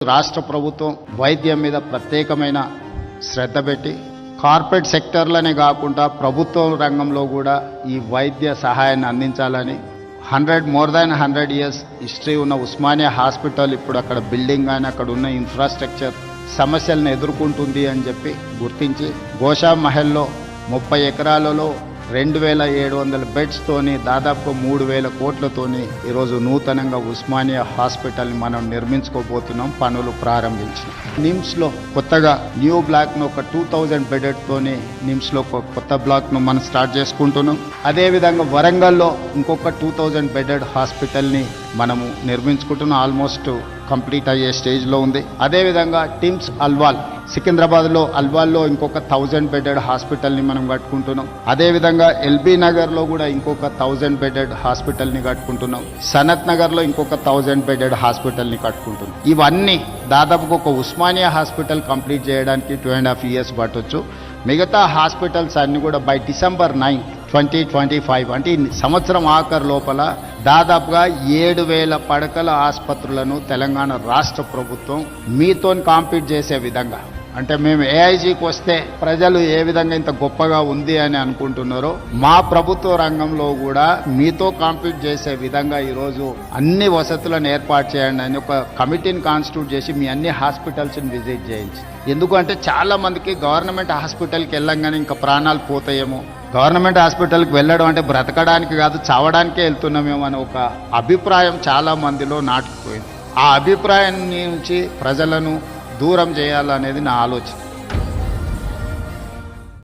రాష్ట్ర ప్రభుత్వం వైద్యం మీద ప్రత్యేకమైన శ్రద్ధ పెట్టి కార్పొరేట్ సెక్టర్లనే కాకుండా ప్రభుత్వ రంగంలో కూడా ఈ వైద్య సహాయాన్ని అందించాలని hundred more than hundred years history ఉన్న ఉస్మానియా హాస్పిటల్ ఇప్పుడు అక్కడ బిల్డింగ్ కానీ అక్కడ ఉన్న ఇన్ఫ్రాస్ట్రక్చర్ సమస్యలను ఎదుర్కొంటుంది అని చెప్పి గుర్తించి గోషా మహల్లో ముప్పై ఎకరాలలో రెండు వేల ఏడు వందల బెడ్స్తోని దాదాపు మూడు వేల కోట్లతోని ఈరోజు నూతనంగా ఉస్మానియా హాస్పిటల్ని మనం నిర్మించుకోబోతున్నాం పనులు ప్రారంభించి. నిమ్స్లో కొత్తగా న్యూ బ్లాక్ను ఒక టూ థౌజండ్ బెడెడ్తోని నిమ్స్లో ఒక కొత్త బ్లాక్ను మనం స్టార్ట్ చేసుకుంటున్నాం. అదేవిధంగా వరంగల్లో ఇంకొక టూ థౌజండ్ బెడెడ్ హాస్పిటల్ని మనము నిర్మించుకుంటున్నాం. ఆల్మోస్ట్ కంప్లీట్ అయ్యే స్టేజ్లో ఉంది. అదేవిధంగా టిమ్స్ అల్వాల్ సికింద్రాబాద్లో అల్వాల్లో ఇంకొక థౌజండ్ బెడెడ్ హాస్పిటల్ని మనం కట్టుకుంటున్నాం. అదేవిధంగా ఎల్బీ నగర్లో కూడా ఇంకొక థౌజండ్ బెడెడ్ హాస్పిటల్ని కట్టుకుంటున్నాం. సనత్ నగర్లో ఇంకొక థౌజండ్ బెడెడ్ హాస్పిటల్ని కట్టుకుంటున్నాం. ఇవన్నీ దాదాపు ఒక ఉస్మానియా హాస్పిటల్ కంప్లీట్ చేయడానికి టూ అండ్ హాఫ్ ఇయర్స్ పట్టొచ్చు. మిగతా హాస్పిటల్స్ అన్నీ కూడా by December nine twenty twenty five అంటే ఈ సంవత్సరం ఆఖరు లోపల దాదాపుగా ఏడు వేల పడకల ఆసుపత్రులను తెలంగాణ రాష్ట్ర ప్రభుత్వం మీతో కాంపీట్ చేసే విధంగా అంటే మేము ఏఐజీకి వస్తే ప్రజలు ఏ విధంగా ఇంత గొప్పగా ఉంది అని అనుకుంటున్నారో మా ప్రభుత్వ రంగంలో కూడా మీతో కాంపీట్ చేసే విధంగా ఈరోజు అన్ని వసతులను ఏర్పాటు చేయండి అని ఒక కమిటీని కాన్స్టిట్యూట్ చేసి మీ అన్ని హాస్పిటల్స్ని విజిట్ చేయించి. ఎందుకంటే చాలా మందికి గవర్నమెంట్ హాస్పిటల్కి వెళ్ళంగానే ఇంకా ప్రాణాలు పోతాయేమో. గవర్నమెంట్ హాస్పిటల్కి వెళ్ళడం అంటే బ్రతకడానికి కాదు చావడానికే వెళ్తున్నామేమో అనే ఒక అభిప్రాయం చాలా మందిలో నాటుకుపోయింది. ఆ అభిప్రాయం నుంచి ప్రజలను దూరం చేయాలనేది నా ఆలోచన.